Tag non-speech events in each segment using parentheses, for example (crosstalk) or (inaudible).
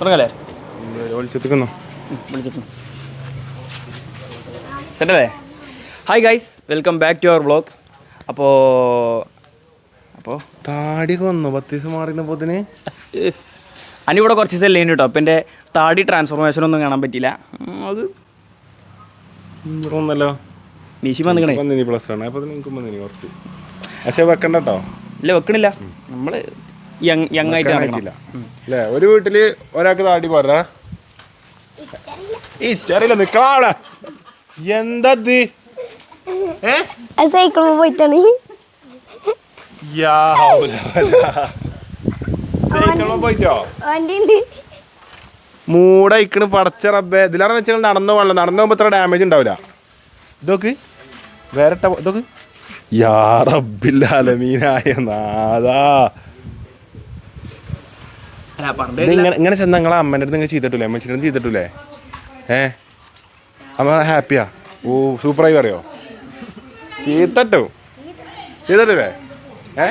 തുടങ്ങല്ലേ? വിളിച്ചെത്തിക്കുന്നു സെറ്റല്ലേ? Hi guys welcome back to our blog അപ്പോ അപ്പോ? താടി വന്നു പത്ത് ദിവസം മാറിയപ്പോത്തിന് അനിവിടെ കുറച്ച് ദിവസം ലൈൻ കേട്ടോ അപ്പം എന്റെ താടി ട്രാൻസ്ഫോർമേഷൻ ഒന്നും കാണാൻ പറ്റില്ല അത് ഒന്നല്ലോ മീശി വന്നിക്കണേ. പ്ലസ് ആണ്. അപ്പൊ നിനക്കും വന്നിനി കുറച്ച്. പക്ഷെ വെക്കണ്ട കേട്ടോ ഇല്ല വെക്കണില്ല. നമ്മൾ യങ് ആയിട്ട് നടക്കണം അല്ലേ? ഒരു വീട്ടിൽ ഒരാൾക്ക് താടി പോരാ ഈ ചെറിയ നിക്കളാ അവിടെ. എന്താ ഇത് സൈക്കിൾ പോയിട്ടാണ്. സൈക്കിളിൽ പോയിട്ടോ? മൂടയിക്കണ് പടച്ച റബ്ബേ. ഇതിലാണ് വെച്ചാൽ നടന്നു പോകണം നടന്നു പോകുമ്പോൾ ഇത്ര ഡാമേജ് ഉണ്ടാവില്ല ഇതൊക്കെ. വേറെ ഇതൊക്കെ. യാ റബ്ബില്ലാലമീനായ നാദാ ഇങ്ങനെ ചെന്ന നിങ്ങളെ അമ്മേന്റെ അടുത്ത് നിങ്ങൾ ചെയ്തിട്ടില്ലേ? അമ്മച്ചിന്റെ അടുത്ത് ചെയ്തിട്ടില്ലേ? ഏ? അമ്മ ഹാപ്പിയാ. ഓ സൂപ്പറായി പറയോ? ചീത്തട്ടു ചെയ്തിട്ടില്ലേ? ഏ?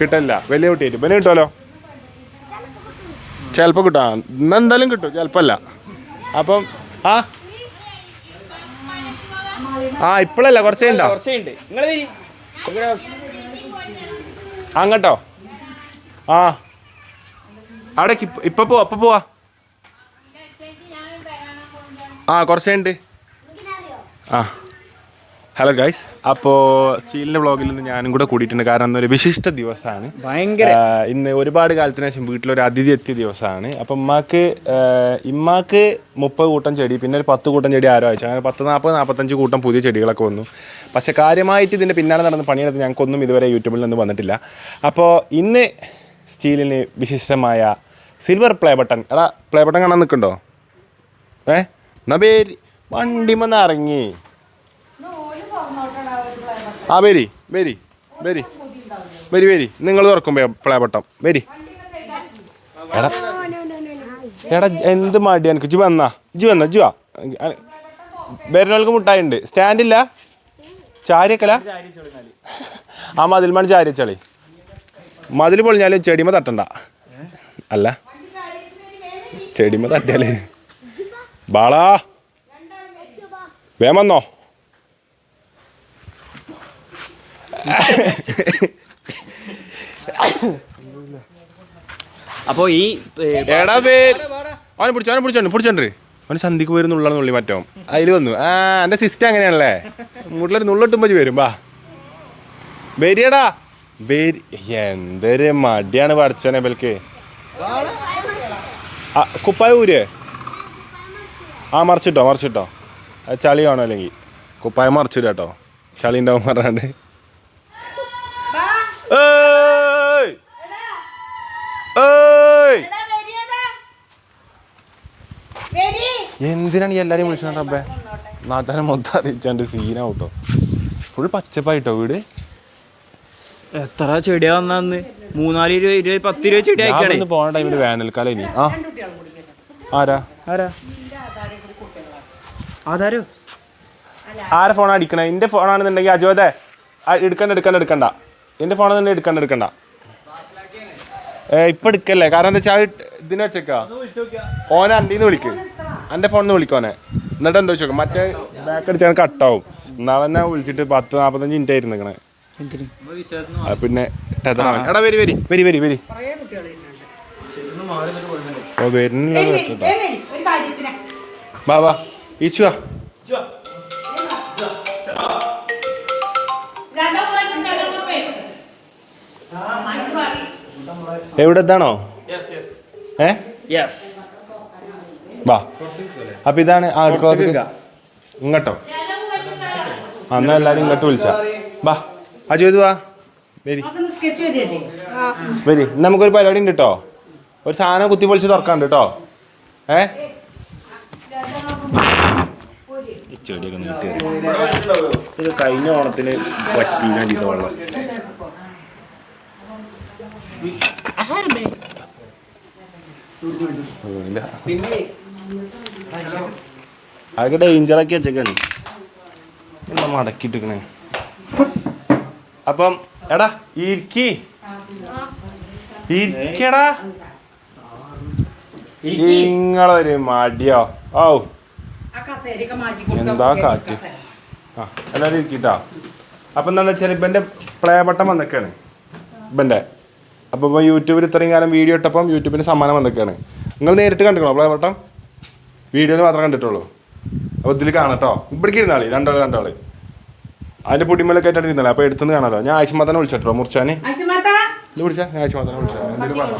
കിട്ടില്ല വലിയ കുട്ടിയായിട്ട്. പിന്നെ കിട്ടുമല്ലോ ചിലപ്പോൾ കിട്ടാം. ഇന്ന് എന്തായാലും കിട്ടും. ചിലപ്പല്ല. അപ്പം ആ? ആ ഇപ്പോഴല്ല കുറച്ചേ ഉണ്ടോ? അങ്ങട്ടോ? ആ. അവിടെ ഇപ്പൊ പോവാ അപ്പൊ പോവാ. ആ കുറച്ചുണ്ട്. ആ. ഹലോ ഗൈസ് അപ്പോൾ സ്റ്റീലിന്റെ വ്ളോഗിൽ നിന്ന് ഞാനും കൂടെ കൂടിയിട്ടുണ്ട്. കാരണം ഇന്നൊരു വിശിഷ്ട ദിവസമാണ് ഭയങ്കര. ഇന്ന് ഒരുപാട് കാലത്തിന് ശേഷം വീട്ടിലൊരു അതിഥി എത്തിയ ദിവസമാണ് അപ്പം ഉമ്മാക്ക് ഇമ്മാക്ക് മുപ്പത് കൂട്ടം ചെടി പിന്നെ ഒരു പത്ത് കൂട്ടം ചെടി ആരോ അയച്ചു. അങ്ങനെ പത്ത് നാൽപ്പത് നാൽപ്പത്തഞ്ച് കൂട്ടം പുതിയ ചെടികളൊക്കെ വന്നു. പക്ഷേ കാര്യമായിട്ട് ഇതിന്റെ പിന്നാലെ നടന്ന പണിയെടുത്ത് ഞങ്ങൾക്കൊന്നും ഇതുവരെ യൂട്യൂബിൽ നിന്ന് വന്നിട്ടില്ല. അപ്പോൾ ഇന്ന് സ്റ്റീലിന് വിശിഷ്ടമായ സിൽവർ പ്ലേ ബട്ടൺ. എടാ പ്ലേ ബട്ടൺ കാണാൻ നിൽക്കണ്ടോ ഏ? എന്നാ പേര്? വണ്ടിമെന്ന് ഇറങ്ങി. ആ വരി വരി വരി വരി വരി നിങ്ങൾ തുറക്കും പ്ലേ ബട്ടൺ. വരി എടാ എടാ എന്ത് മടി എനിക്ക്. ജി വന്നാ. ജി വന്നാ ജി വാ. വരുന്നവർക്ക് മുട്ടായിണ്ട്. സ്റ്റാൻഡില്ല? ചാരിയക്കല? ആ മതിൽമാണ് മണി ചാരിച്ചളി മതിൽ പൊളിഞ്ഞാലും ചെടിമ തട്ടണ്ട. അല്ല. ചെടിമ തട്ടിയാൽ. ബാളാ. വേമന്നോ അപ്പോൾ ഈ എടാ പേര് അവനെ പിടിച്ചോ അവനെ പിടിച്ചോണ്ട് പിടിച്ചോണ്ട് അവന് സന്ധിക്ക് പോയി നുള്ളാന്ന് നുള്ളി മറ്റോ അതിൽ വന്നു. ആ എന്റെ സിസ്റ്റം അങ്ങനെയാണല്ലേ. മുട്ടിലൊരു നുള്ളിട്ടുമ്പോൾ വരും വാ വരിയടാ. വരി എന്തൊരു മടിയാണ് പഠിച്ചോനെ ബൽക്ക് കുപ്പായ ഊര് ആ മറിച്ചിട്ടോ മറിച്ചിട്ടോ. അത് ചളി കാണോ അല്ലെങ്കിൽ? കുപ്പായ മറിച്ചിട്ട് കേട്ടോ. ചളി ഉണ്ടാവും പറഞ്ഞാണ്ട്. എന്തിനാണ് ഈ എല്ലാരെയും വിളിച്ചത് റബ്ബേ? നാട്ടുകാരെ മൊത്തം അറിയിച്ചാണ്ട് സീനാവട്ടോ ഫുൾ പച്ചപ്പായിട്ടോ വീട്? എത്ര ചെടിയാ വന്നു മൂന്നാൽ ഇരുപത് ഇരുപത് പത്ത് ഇരുപത് ചെടി അയക്കാണേ ഞാൻ പോണ ടൈമിൽ വേനൽക്കാലം ഇനി. ആ. ആരാ? ആരാ? ആധാരോ? ആരെ ഫോണാ അടിക്കണേ? എന്റെ ഫോണാണെന്നുണ്ടെങ്കിൽ അജോദേ എടുക്കണ്ട എടുക്കണ്ട എടുക്കണ്ട. എന്റെ ഫോണെന്നുണ്ടെങ്കിൽ എടുക്കണ്ട എടുക്കണ്ട. ഏ ഇപ്പൊ എടുക്കല്ലേ? കാരണം എന്താ വെച്ചാൽ ഇതിന് വെച്ചേക്കാ. ഓനെ അണ്ടിന്ന് വിളിക്ക്. എന്റെ ഫോണിൽ വിളിക്കോനെ എന്നിട്ട് എന്താ വെച്ചോക്കാം? മറ്റേ ബാക്ക് അടിച്ചാൽ കട്ടാവും. നാളെ തന്നെ വിളിച്ചിട്ട് പത്ത് നാൽപ്പത്തഞ്ച് മിനിറ്റ് ആയിരുന്നു നിൽക്കണേ എന്തിന് ആ, പിന്നെ. എടാ വരി വരി വരി വരി വരി. ഓ വരുന്നില്ല വാ വാ. ഈച്ചു വാ. രണ്ടോ മൂന്നോ മിനിറ്റ് എവിടെ എത്താണോ ഏ? വാ. അപ്പൊ ഇതാണ് ആ അടുക്കള ഇങ്ങോട്ടോ. അന്ന് എല്ലാരും ഇങ്ങോട്ട് വിളിച്ച. വാ. അജു ഇത് വാ. വരി. വരി. നമുക്കൊരു പരിപാടി ഉണ്ട് കേട്ടോ ഒരു സാധനം കുത്തി പൊളിച്ച് തുറക്കാണ്ട് കേട്ടോ ഏ? ഈ ചെടിയൊക്കെ നീട്ടി ഇത് കഴിഞ്ഞ ഓണത്തിന് പറ്റീന വെള്ളം. അതൊക്കെ ഡേഞ്ചറാക്കി വെച്ചേക്കാണ്. എന്താ മടക്കിട്ടിക്കണേ അപ്പം എടാ ഇരിക്കി. ഇരിക്കടാ. നിങ്ങളൊരു മടിയോ? ഔ. എന്താ കാറ്റ്? ആ എല്ലാവരും ഇരിക്കട്ടോ? അപ്പം എന്താണെന്ന് വെച്ചാൽ ഇപ്പം എന്റെ പ്ലേ ബട്ടൺ വന്നേക്കാണ്. ഇപ്പന്റെ അപ്പോൾ ഇപ്പോൾ യൂട്യൂബിൽ ഇത്രയും കാലം വീഡിയോ ഇട്ടപ്പം യൂട്യൂബിന് സമ്മാനം വന്നേക്കാണ്. നിങ്ങൾ നേരിട്ട് കണ്ടിക്കണോ പ്ലേ ബട്ടൺ വീഡിയോയിൽ മാത്രമേ കണ്ടിട്ടുള്ളൂ. അപ്പോൾ ഇതിൽ കാണട്ടോ ഇവിടേക്ക് ഇരുന്നാളി രണ്ടാൾ രണ്ടാൾ അതിന്റെ പൊടിമല ആയിട്ടാണ് ഇരുന്നല്ലേ അപ്പൊ എടുത്തുനിന്ന് കാണാലോ. ഞാൻ ആയിഷമാത്തനെ വിളിച്ചിട്ടോ മുറിച്ചാന് വിളിച്ചാ? ഞാൻ ആയിഷമാത്തനെ വിളിച്ചാ. എന്തെങ്കിലും പറഞ്ഞു?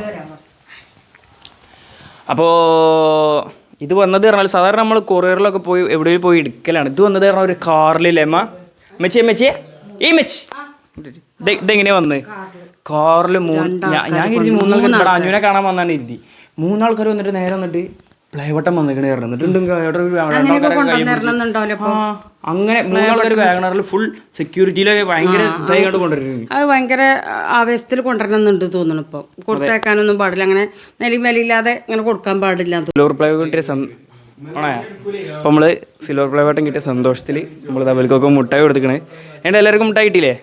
അപ്പോൾ ഇത് വന്നത് പറഞ്ഞാൽ സാധാരണ നമ്മൾ കൊറിയറിലൊക്കെ പോയി എവിടെയും പോയി എടുക്കലാണ്. ഇത് വന്നത് പറഞ്ഞാൽ ഒരു കാറിലല്ലേ അമ്മ? മെച്ചേ മെച്ചിയെ ഈ മെച്ചി. ഇത് ഇതെങ്ങനെയാ വന്നത് കാറിൽ മൂന്ന് ഞാൻ ഇരുതി മൂന്നാൾക്കാർ ഇവിടെ അഞ്ഞുനെ കാണാൻ വന്നാണ് ഇരുതി മൂന്നാൾക്കാർ വന്നിട്ട് നേരെ വന്നിട്ട് പ്ലേവട്ടം വന്നിക്കണേ ഇപ്പൊ? അങ്ങനെ മൂന്നാൾക്കാർ വാഗണറിൽ ഫുൾ സെക്യൂരിറ്റിയിലൊക്കെ ഭയങ്കര ഇതായിട്ട് കൊണ്ടുവരുന്നത് അത് ഭയങ്കര ആവേശത്തിൽ കൊണ്ടുവരണമെന്നുണ്ട് തോന്നുന്നു ഇപ്പൊ. കൊടുത്തേക്കാനൊന്നും പാടില്ല. അങ്ങനെ നിലയും വിലയില്ലാതെ ഇങ്ങനെ കൊടുക്കാൻ പാടില്ല. അപ്പൊ സിൽവർ പ്ലേ കിട്ടിയ ആണേ? അപ്പം നമ്മൾ സിൽവർ പ്ലൈവട്ടം കിട്ടിയ സന്തോഷത്തിൽ നമ്മൾ തവൽക്കൊക്കെ മുട്ടായി കൊടുത്തിക്കണ്. എന്റെ എല്ലാവർക്കും മുട്ടായി കിട്ടിയില്ലേ?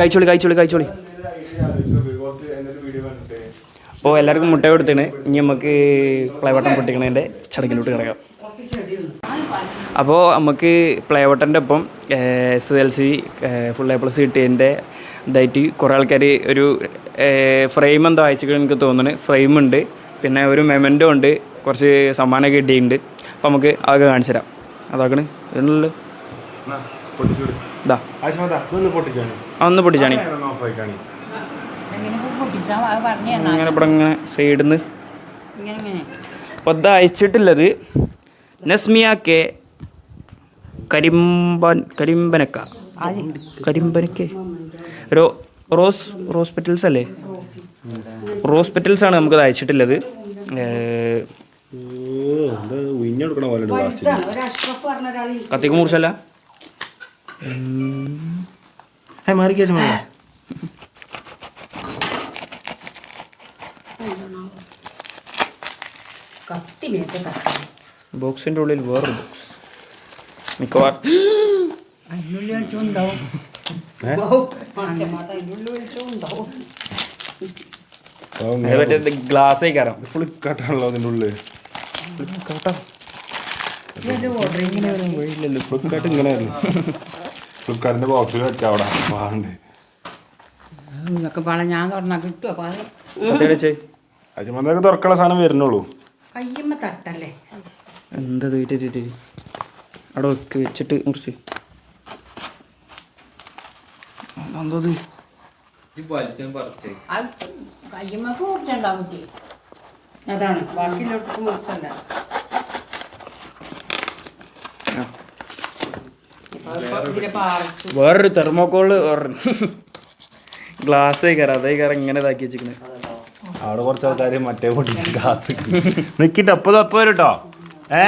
കഴിച്ചോളി കഴിച്ചോളി കഴിച്ചോളി. അപ്പോൾ എല്ലാവർക്കും മുട്ട കൊടുത്തിന് ഇനി നമുക്ക് പ്ലേ ബട്ടൺ പൊട്ടിക്കണതിന്റെ ചടങ്ങിലോട്ട് കിടക്കാം. അപ്പോൾ നമുക്ക് പ്ലേ ബട്ടന്റെ ഒപ്പം S L C full A plus കിട്ടിയതിന്റെ ഇതായിട്ട് കുറേ ആൾക്കാർ ഒരു ഫ്രെയിം എന്തോ അയച്ചിട്ട് എനിക്ക് തോന്നുന്നു. ഫ്രെയിം ഉണ്ട്. പിന്നെ ഒരു മെമന്റോ ഉണ്ട്. കുറച്ച് സമ്മാനമൊക്കെ കിട്ടിയിട്ടുണ്ട്. അപ്പോൾ നമുക്ക് അതൊക്കെ കാണിച്ചു തരാം. അതാക്കണ്. ഇതുണ്ടല്ലോ. ഇതാ ഒന്ന് പൊട്ടിച്ചാണി. ഇങ്ങനെ ഇവിടെ ഇങ്ങനെ സൈഡിൽ നിന്ന് ഇങ്ങനെ ഇങ്ങനെ. അപ്പോൾ ഇത് അയച്ചിട്ടുള്ളത് നസ്മിയ കെ കരിമ്പൻ കരിമ്പനക്ക. കരിമ്പനക്ക. റോ റോസ് ഹോസ്പിറ്റൽസ് അല്ലേ? ഹോസ്പിറ്റൽസ് ആണ് നമുക്കത് അയച്ചിട്ടുള്ളത്. കത്തിക്ക് മൂർച്ചല്ല പോലെ ഗ്ലാസ് ഒരു അഷ്റഫ് പറഞ്ഞ ഒരാൾ കത്തിക്ക് മുറിച്ചല്ല കത്തി ബോക്സിന്റെ ഉള്ളിൽ വേറൊരു ബോക്സ്. മിക്കവാറും. അതിനുള്ളിൽ വെച്ചുണ്ടാവും അതിനുള്ളിൽ വെച്ചുണ്ടാവും അത് മറ്റേ ഗ്ലാസ് കയറാം. ഫ്ലിപ്കാർട്ടാണല്ലോ അതിന്റെ ഉള്ളിൽ ഫ്ലിപ്കാർട്ട് ഇങ്ങനെ ഫ്ലിപ്കാർട്ടിന്റെ ബോക്സിൽ അവിടെ. ഞാൻ കിട്ടുമോ അജമന്തൊക്കെ തുറക്കാനുള്ള സാധനം വരുന്നുള്ളൂ. തട്ടല്ലേ? എന്താ വീട്ടിട്ട് അവിടെ വെക്ക് വെച്ചിട്ട് മുറിച്ച്. എന്തത് മുറിച്ചുണ്ടാവും അതാണ് ബാക്കിയിലോട്ട് മുറിച്ചല്ല. വേറൊരു തെർമോക്കോൾ ഗ്ലാസ് (laughs) കയറാം. അതേ കയറാം. ഇങ്ങനെ ഇതാക്കി വെച്ചിരിക്കുന്നത് അവിടെ കുറച്ച് ആൾക്കാർ മറ്റേ പൊട്ടിച്ച് കാത്ത് (laughs) നിക്കിട്ട് അപ്പൊ തപ്പ വരും കേട്ടോ ഏ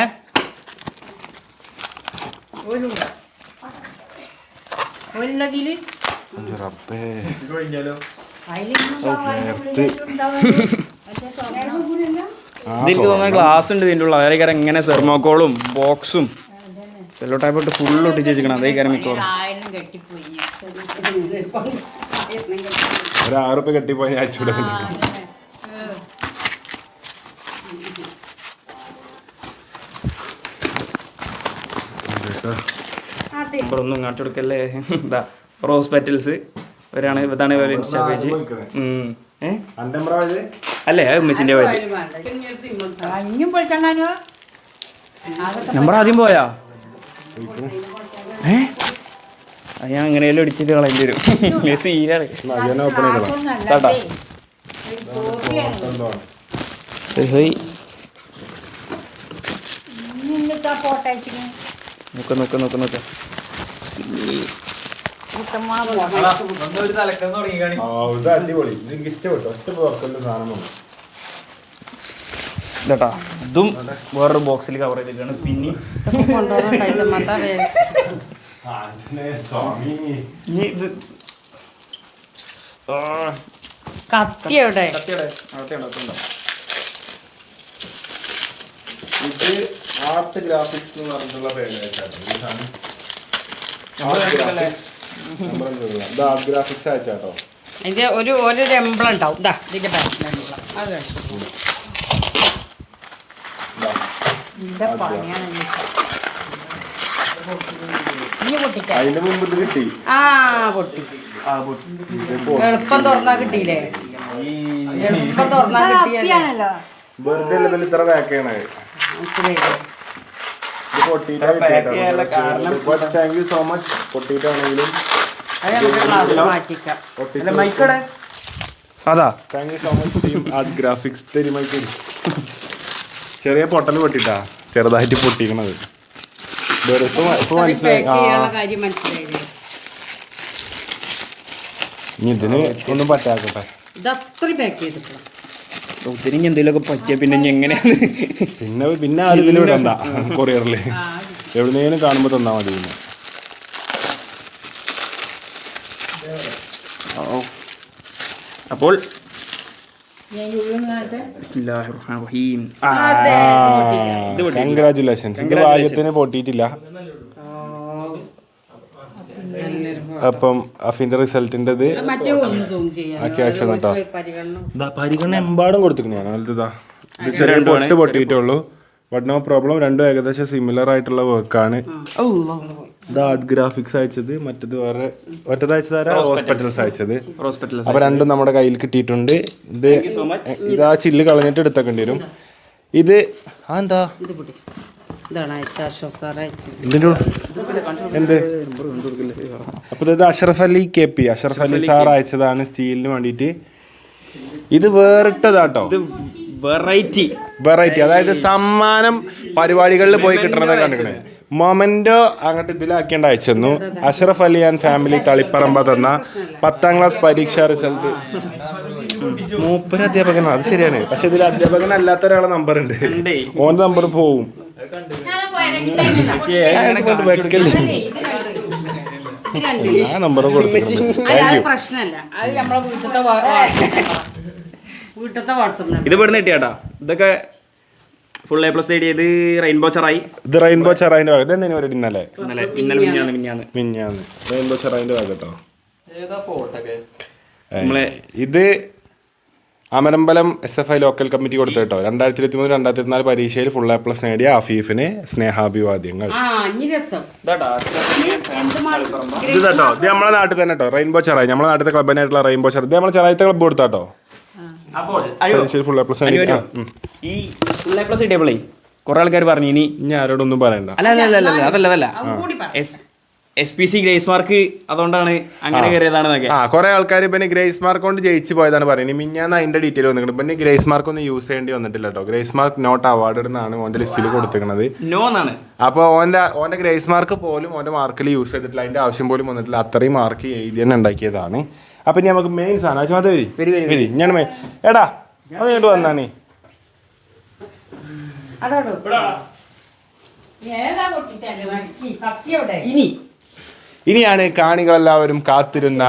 ഒല്ലതിൽ റബ്ബേ. ഇതെനിക്ക് തോന്നുന്ന ഗ്ലാസ് ഉണ്ട് ഇതിന്റെ ഉള്ള അതേ കയറാം ഇങ്ങനെ സെർമോക്കോളും ബോക്സും സെല്ലോ ടൈപ്പ് ഇട്ട് ഫുള്ള് ഒട്ടിച്ച് വെച്ചിരിക്കണം അതേ കയറാം മിക്കോളും ഒരാറുപ്പ് കെട്ടിപ്പോയി. ഒരു ഞാൻ അയച്ചുകൂടെ നമ്പർ ഒന്നും കാണിച്ചു കൊടുക്കല്ലേ എന്താ റോസ് പെറ്റൽസ് ഇവരാണ് ഇതാണ് ഇവരുടെ ഇൻസ്റ്റാ പേജ്. അല്ലേ ഉമ്മച്ചിന്റെ വഴി നമ്പർ ആദ്യം പോയാ? ഏ? ഞാൻ എങ്ങനെയാലും അടിച്ചിട്ട് കളയേണ്ടി വരും. സീരാണ് കേട്ടാ. നോക്ക നോക്ക നോക്ക നോക്ക. ഇത് അടിപൊളി. ഇത് എനിക്ക് ഇഷ്ടപ്പെട്ടു. ഒറ്റ തുറക്കലിന്റെ സാധനം ഇതാട്ടാ. ഇതും വേറൊരു ബോക്സിൽ കവർ ചെയ്തിട്ടാണ് പിന്നെ കത്തി എവിടെ. ഇത് ആർട്ട് ഗ്രാഫിക്സ് എന്ന് പറഞ്ഞിട്ടുള്ള പേരായിട്ടാണ് ഈ സാധനം നമ്മൾ കണ്ടിട്ടല്ലേ? ഇത് ആർട്ട് ഗ്രാഫിക്സ് അയച്ചാട്ടോ അതിന്റെ ഒരു ഒരു എംബ്ലം ഉണ്ടാവും. ഇതാ ഇതിന്റെ ബാക്കിൽ എംബ്ലം അത്. അതിന്റെ മുമ്പ് ഇത്? കിട്ടി. ആ പൊട്ടി. എളുപ്പം തുറന്നാ കിട്ടിയില്ലേ? എളുപ്പം തുറന്നാ കിട്ടിയല്ലേ? വെറുതെ ഇത്ര പാക്കാണ് മനസ്സിലായില്ലേ? താങ്ക് യു സോ മച്ച് പൊട്ടിയിട്ടാണെങ്കിലും അത് thank you so much team art graphics തെരുമൈക്ക് ചെറിയ പൊട്ടൽ പൊട്ടിട്ടാ ചെറുതായിട്ട് പൊട്ടിക്കണത് ഇതിന് ഒന്നും പറ്റാക്കട്ടെ ഇത് അത്രയും പാക്ക് ചെയ്തിട്ടുള്ള ഒത്തിരി എന്തെങ്കിലുമൊക്കെ പറ്റിയ പിന്നെ ഇനി എങ്ങനെയാണ് പിന്നെ പിന്നെ ആരും ഇതിൽ വിടണ്ട. കൊറിയറിൽ. എവിടുന്നേലും കാണുമ്പോ തന്നാ മതി പിന്നെ. അപ്പോൾ കൺഗ്രാറ്റുലേഷൻസ് ഇത് ഭാഗ്യത്തിന് പൊട്ടിയിട്ടില്ല. അപ്പം അഫിന്റെ റിസൾട്ടിന്റെത് ക്യാഷ് കേട്ടോ. പരിഗണന. എമ്പാടും കൊടുത്തിട്ടുള്ളു ചെറിയ പൊട്ട് പൊട്ടിയിട്ടുള്ളൂ ബട്ട് നോ പ്രോബ്ലം രണ്ടും ഏകദേശം സിമിലർ ആയിട്ടുള്ള വർക്കാണ് ഇത് ആർട്ട് ഗ്രാഫിക്സ് അയച്ചത് മറ്റത് വേറെ മറ്റത് അയച്ചത് ഹോസ്പിറ്റൽസ് അയച്ചത്. ഹോസ്പിറ്റൽ അപ്പൊ രണ്ടും നമ്മുടെ കയ്യിൽ കിട്ടിയിട്ടുണ്ട്. ഇത് ഇത് ആ ചില്ല് കളഞ്ഞിട്ട് എടുത്തേക്കേണ്ടി വരും ഇത് ആ എന്താ? ഇതാണ് അയച്ച സാർ അയച്ചത് ഇതിന്റെ ഉൾ- എന്ത്? അപ്പൊ ഇത് Ashraf Ali K P Ashraf Ali sir അയച്ചതാണ് സ്റ്റീലിന് വേണ്ടിയിട്ട്. ഇത് വേറിട്ടതാട്ടോ. ഇത് വെറൈറ്റി. വെറൈറ്റി അതായത് സമ്മാനം പരിപാടികളിൽ പോയി കിട്ടണത് കണ്ടിട്ട് മൊമെന്റോ അങ്ങോട്ട് ഇതിലാക്കേണ്ട അയച്ചെന്നു. അഷറഫ് അലി ആൻഡ് ഫാമിലി തളിപ്പറമ്പ തന്ന പത്താം ക്ലാസ് പരീക്ഷാ റിസൾട്ട്. മൂപ്പര് അധ്യാപകനാണ് അത് ശരിയാണ്. പക്ഷെ ഇതിൽ അധ്യാപകൻ അല്ലാത്ത ഒരാളെ നമ്പർ ഉണ്ട്. ഓന്റെ ഓന്റെ നമ്പർ പോവും. ആ നമ്പർ പ്രശ്നമല്ല അത് നമ്മളെ വീട്ടിലത്തെ വാ- വീട്ടിലത്തെ വാട്സപ്പ് ഇത് ഇവിടുന്ന് കിട്ടിയാട്ടാ ഇതൊക്കെ ഫുൾ എ പ്ലസ് നേടിയത് റെയിൻബോ ചെറായി ഇത് റെയിൻബോ ചെറായിന്റെ ഭാഗം എന്തെങ്കിലും ഇന്നലെ? ഇന്നലെ ഇന്നലെ മിഞ്ഞാന്ന് മിഞ്ഞാന്ന്. മിഞ്ഞാന്ന്. റെയിൻബോ ചെറായിന്റെ ഭാഗം കേട്ടോ നമ്മളെ ഇത് Amarambalam S F I local committee കൊടുത്ത കേട്ടോ രണ്ടായിരത്തി ഇരുപത്തി മൂന്ന് രണ്ടായിരത്തി ഇരുപത്തിനാല് പരീക്ഷയിൽ ഫുൾ എ പ്ലസ് നേടിയ അഫീഫിന് സ്നേഹാഭിവാദ്യങ്ങൾ ഇത് കേട്ടോ ഇത് നമ്മളെ നാട്ടിൽ തന്നെ കേട്ടോ റെയിൻബോ ചെറായി. നമ്മളെ നാട്ടിലെ ക്ലബിനായിട്ടുള്ള റെയിൻബോ ചെറായി ഇത് നമ്മളെ ചെറായത്തെ ക്ലബ്ബ് കൊടുത്താട്ടോ. കേട്ടോ പരീക്ഷയിൽ ഫുൾ എ പ്ലസ് ഈ ഫുൾ എ പ്ലസ് കിട്ടിയപ്പോളേ കുറെ ആൾക്കാർ പറഞ്ഞു ഇനി ഞാൻ ആരോടൊന്നും പറയണ്ട. അല്ല അല്ല അല്ല അതല്ല അതല്ല. അതും കൂടി പറ. S P C grace mark അതുകൊണ്ടാണ് അങ്ങനെ കയറിയതാണെന്നൊക്കെ. ആ കുറെ ആൾക്കാർ പിന്നെ ഗ്രേസ് മാർക്ക് കൊണ്ട് ജയിച്ചു പോയതാണ് പറയുന്നത്. ഇനി മിഞ്ഞാന്ന് അതിന്റെ ഡീറ്റെയിൽ വന്നിട്ടുണ്ട്. പിന്നെ ഗ്രേസ് മാർക്ക് ഒന്നും യൂസ് ചെയ്യേണ്ടി വന്നിട്ടില്ല കേട്ടോ ഗ്രേസ് മാർക്ക് നോട്ട് അവാർഡ് എന്നാണ് ഓന്റെ ലിസ്റ്റിൽ കൊടുത്തിരിക്കുന്നത് നോ എന്നാണ്. അപ്പോൾ ഓന്റെ ഓന്റെ ഗ്രേസ് മാർക്ക് പോലും ഓന്റെ മാർക്കിൽ യൂസ് ചെയ്തിട്ടില്ല. അതിന്റെ ആവശ്യം പോലും വന്നിട്ടില്ല. അത്രയും മാർക്ക് എഴുതി തന്നെ ഉണ്ടാക്കിയതാണ്. അപ്പം ഇനി നമുക്ക് മെയിൻ സാധനം. ആവശ്യം അത് വരി. വരി, വരി, വരി. ഞാൻ മെയിൻ എടാ അത് ഇങ്ങോട്ട് വന്നാണ്. അതാടോ ഏതാ? ഇനി. ഇനിയാണ് കാണികളെല്ലാവരും കാത്തിരുന്ന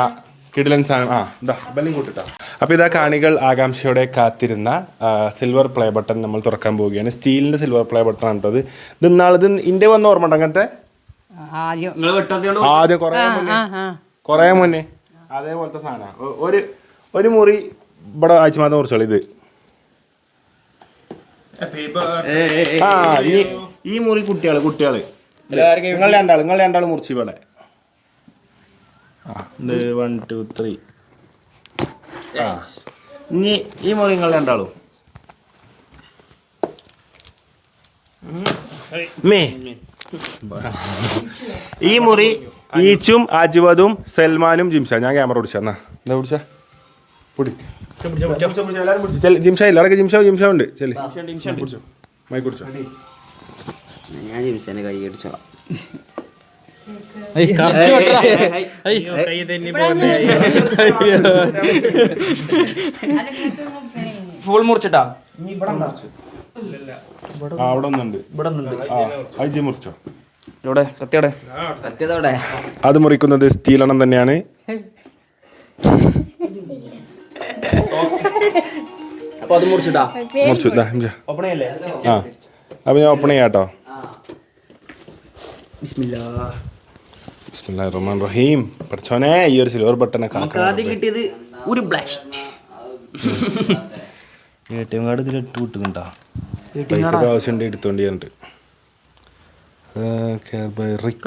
കിടിലൻ സാധനം. ആ ഇതാ ബെല്ലും കൂട്ടിട്ടാ. അപ്പോൾ ഇതാ കാണികൾ ആകാംക്ഷയോടെ കാത്തിരുന്ന സിൽവർ പ്ലേ ബട്ടൺ നമ്മൾ തുറക്കാൻ പോവുകയാണ്. സ്റ്റീലിന്റെ സിൽവർ പ്ലേ ബട്ടൺ ആണ് കേട്ടത് ഇത്. ഇത് ഇന്നാളിത് ഇന്ത്യ വന്ന് ഓർമ്മ ഉണ്ട് അങ്ങനത്തെ? ആദ്യം. കുറേ മുന്നേ. കുറേ മുന്നേ. അതേപോലത്തെ സാധനമാണ്. ഒരു ഒരു മുറി ഇവിടെ ആഴ്ച മാത്രം കുറച്ചോളൂ ഇത്. ആ ഈ മുറി കുട്ടികൾ കുട്ടികൾ നിങ്ങൾ രണ്ടാൾ നിങ്ങൾ രണ്ടാൾ മുറിച്ച് ഇവിടെ. ഇത് വൺ ടു ത്രീ ആ. ഇനി ഈ മുറി നിങ്ങൾ രണ്ടാളും. മേ. ഈ മുറി ഈച്ചും അജ്വദും സൽമാനും ജിംഷ. ഞാൻ ക്യാമറ പിടിച്ച എന്നാ? എന്താ പിടിച്ച? പൊടി. ജിംഷ ഇല്ല. അടക്ക ജിംഷ ജിംഷ ഉണ്ട്. ചെല്ലി. മൈ കുടിച്ചോ ഞാൻ ജിംഷനെ കൈ അടിച്ചോളാം ഫുൾ മുറിച്ചിട്ടാ? അവിടെ ഇവിടെ മുറിച്ചോ? ഇവിടെ കത്തിയോടെ അത് മുറിക്കുന്നത് സ്റ്റീലെണ്ണം തന്നെയാണ്. അപ്പൊ അത് മുറിച്ചിട്ടാ? മുറിച്ചു ആ. അപ്പൊ ഞാൻ ഓപ്പൺ ചെയ്യാട്ടോ ബിസ്മില്ലാ. റഹ്മാൻ റഹീം പഠിച്ചോനെ ഈ ഒരു സിൽവർ ബട്ടൺ നമുക്ക് ആദ്യം കിട്ടിയത് ഒരു black sheet A T M card ഇതിൽ ഇട്ട് വിട്ടുന്നുണ്ടാ പൈസ ആവശ്യമുണ്ട് എടുത്തോണ്ട് ചെയ്യാനുണ്ട്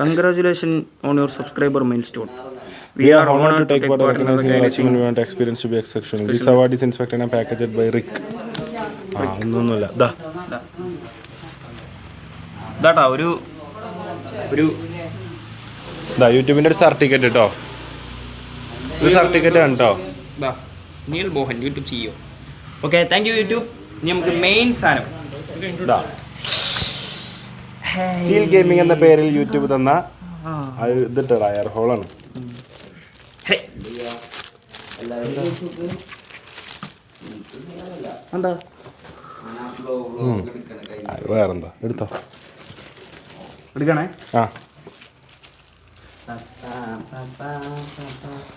congratulation on your subscriber milestone We are honored to take part in recognizing your achievement. We want experience to be exceptional. This award is inspected and packaged by Rick. ആ ഒന്നൊന്നുമില്ല. ദാ. ഇതാട്ടാ ഒരു ഒരു ദാ യൂട്യൂബിന്റെ ഒരു സർട്ടിഫിക്കറ്റ് കേട്ടോ ഒരു സർട്ടിഫിക്കറ്റ് ആണ് കേട്ടോ നീൽ മോഹൻ യൂട്യൂബ് ചെയ്യോ ഓക്കെ താങ്ക് യു യൂട്യൂബ്. ഇനി നമുക്ക് മെയിൻ സാധനം. സ്റ്റീൽ ഗെയിമിംഗ് എന്ന പേരിൽ യൂട്യൂബ് തന്ന അത് ഇതിട്ടടാ എയർ ഹോളാണ്. എന്താ? വേറെന്താ? എടുത്തോ. എടുക്കണേ? ആ.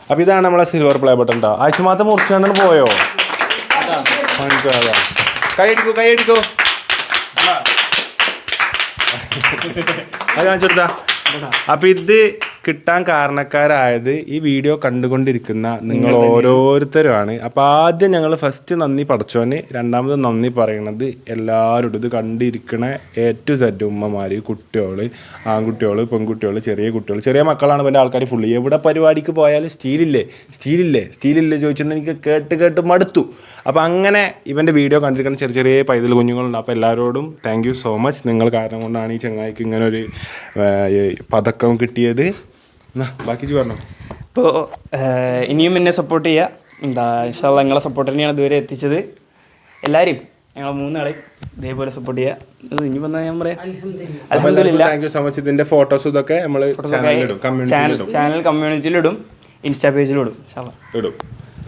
അപ്പൊ ഇതാണ് നമ്മളെ സിൽവർ പ്ലേ ബട്ടൺ കേട്ടോ ആഴ്ച മാത്രം മുറിച്ചാണ്ട് പോയോ? മനസ്സിലാകാ കൈ അടിക്കൂ കൈ അടിക്കൂ അത് കാണിച്ചെടുത്താ അപ്പൊ ഇത് കിട്ടാൻ കാരണക്കാരായത് ഈ വീഡിയോ കണ്ടുകൊണ്ടിരിക്കുന്ന നിങ്ങൾ ഓരോരുത്തരുമാണ്. അപ്പൊ ആദ്യം ഞങ്ങൾ ഫസ്റ്റ് നന്ദി പഠിച്ചോന് രണ്ടാമത് നന്ദി പറയണത് എല്ലാവരോടും ഇത് കണ്ടിരിക്കണ എ ടു സെറ്റ് ഉമ്മമാര് കുട്ടികൾ ആൺകുട്ടികൾ പെൺകുട്ടികൾ ചെറിയ കുട്ടികൾ ചെറിയ മക്കളാണ് പിന്നെ ആൾക്കാർ ഫുള്ള് എവിടെ പരിപാടിക്ക് പോയാലും സ്റ്റീലില്ലേ? സ്റ്റീലില്ലേ? സ്റ്റീലില്ലേ ചോദിച്ചെന്ന് എനിക്ക് കേട്ട് കേട്ട് മടുത്തു. അപ്പോൾ അങ്ങനെ ഇവന്റെ വീഡിയോ കണ്ടിരിക്കുന്ന ചെറിയ ചെറിയ പൈതൽ കുഞ്ഞുങ്ങളുണ്ട്. അപ്പോൾ എല്ലാവരോടും താങ്ക് യു സോ മച്ച് നിങ്ങൾ കാരണം കൊണ്ടാണ് ഈ ചങ്ങായിക്ക് ഇങ്ങനെ ഒരു പതക്കം കിട്ടിയത്. ബാക്കി പറഞ്ഞോ. ഇപ്പോൾ ഇനിയും എന്നെ സപ്പോർട്ട് ചെയ്യുക എന്താ ഇൻഷാല്ല നിങ്ങളെ സപ്പോർട്ട് തന്നെയാണ് ഇതുവരെ എത്തിച്ചത്. എല്ലാവരും ഞങ്ങൾ മൂന്നാളെ ഇതേപോലെ സപ്പോർട്ട് ചെയ്യുക ഇത് ഇനി വന്നാൽ ഞാൻ പറയാം. അലഹമില്ല താങ്ക് യു സോ മച്ച് ഇതിന്റെ ഫോട്ടോസ് ഇതൊക്കെ നമ്മൾ ചാനൽ ചാനൽ കമ്മ്യൂണിറ്റിയിലിടും ഇൻസ്റ്റാ പേജിലിടും ഇടും. ഇടും.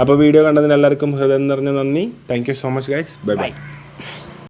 അപ്പോൾ വീഡിയോ കണ്ടതിന് എല്ലാവർക്കും ഹൃദയം നിറഞ്ഞ നന്ദി. Thank you so much guys bye bye